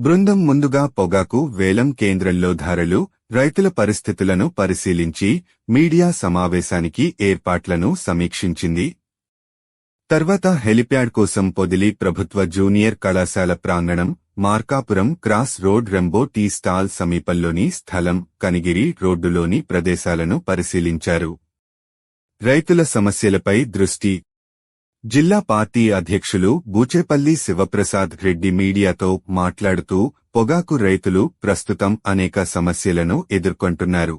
బృందం ముందుగా పొగాకు వేలం కేంద్రంలో ధరలు రైతుల పరిస్థితులను పరిశీలించి మీడియా సమావేశానికి ఏర్పాట్లను సమీక్షించింది. తర్వాత హెలిప్యాడ్ కోసం పొదిలి ప్రభుత్వ జూనియర్ కళాశాల ప్రాంగణం Markapuram cross road rainbow tea stall సమీపంలోని స్థలం కనిగిరి రోడ్డులోని ప్రదేశాలను పరిశీలించారు. రైతుల సమస్యలపై దృష్టి జిల్లా పార్టీ అధ్యక్షులు బూచేపల్లి శివప్రసాద్ రెడ్డి మీడియాతో మాట్లాడుతూ పొగాకు రైతులు ప్రస్తుతం అనేక సమస్యలను ఎదుర్కొంటున్నారు.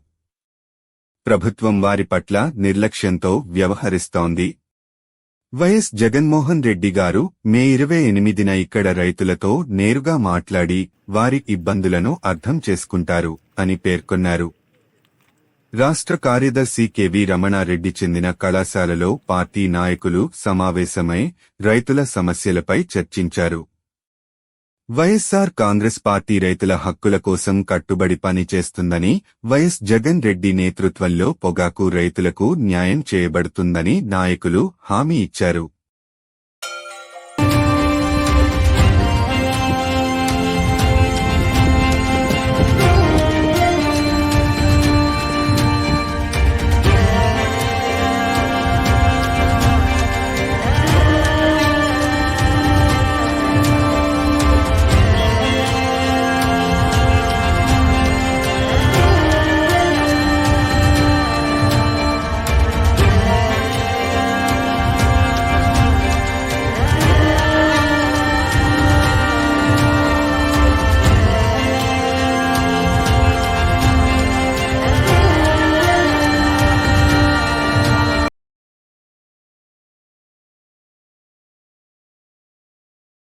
ప్రభుత్వం వారి పట్ల నిర్లక్ష్యంతో వ్యవహరిస్తోంది. వైఎస్ జగన్మోహన్ రెడ్డి గారు మే ఇరవై ఎనిమిదిన ఇక్కడ రైతులతో నేరుగా మాట్లాడి వారి ఇబ్బందులను అర్థం చేసుకుంటారు అని పేర్కొన్నారు. రాష్ట్ర కార్యదర్శి కెవి రమణారెడ్డి చెందిన కళాశాలలో పార్టీ నాయకులు సమావేశమై రైతుల సమస్యలపై చర్చించారు. వైఎస్సార్ కాంగ్రెస్ పార్టీ రైతుల హక్కుల కోసం కట్టుబడి పనిచేస్తుందని వైఎస్ జగన్ రెడ్డి నేతృత్వంలో పొగాకు రైతులకు న్యాయం చేయబడుతుందని నాయకులు హామీ ఇచ్చారు.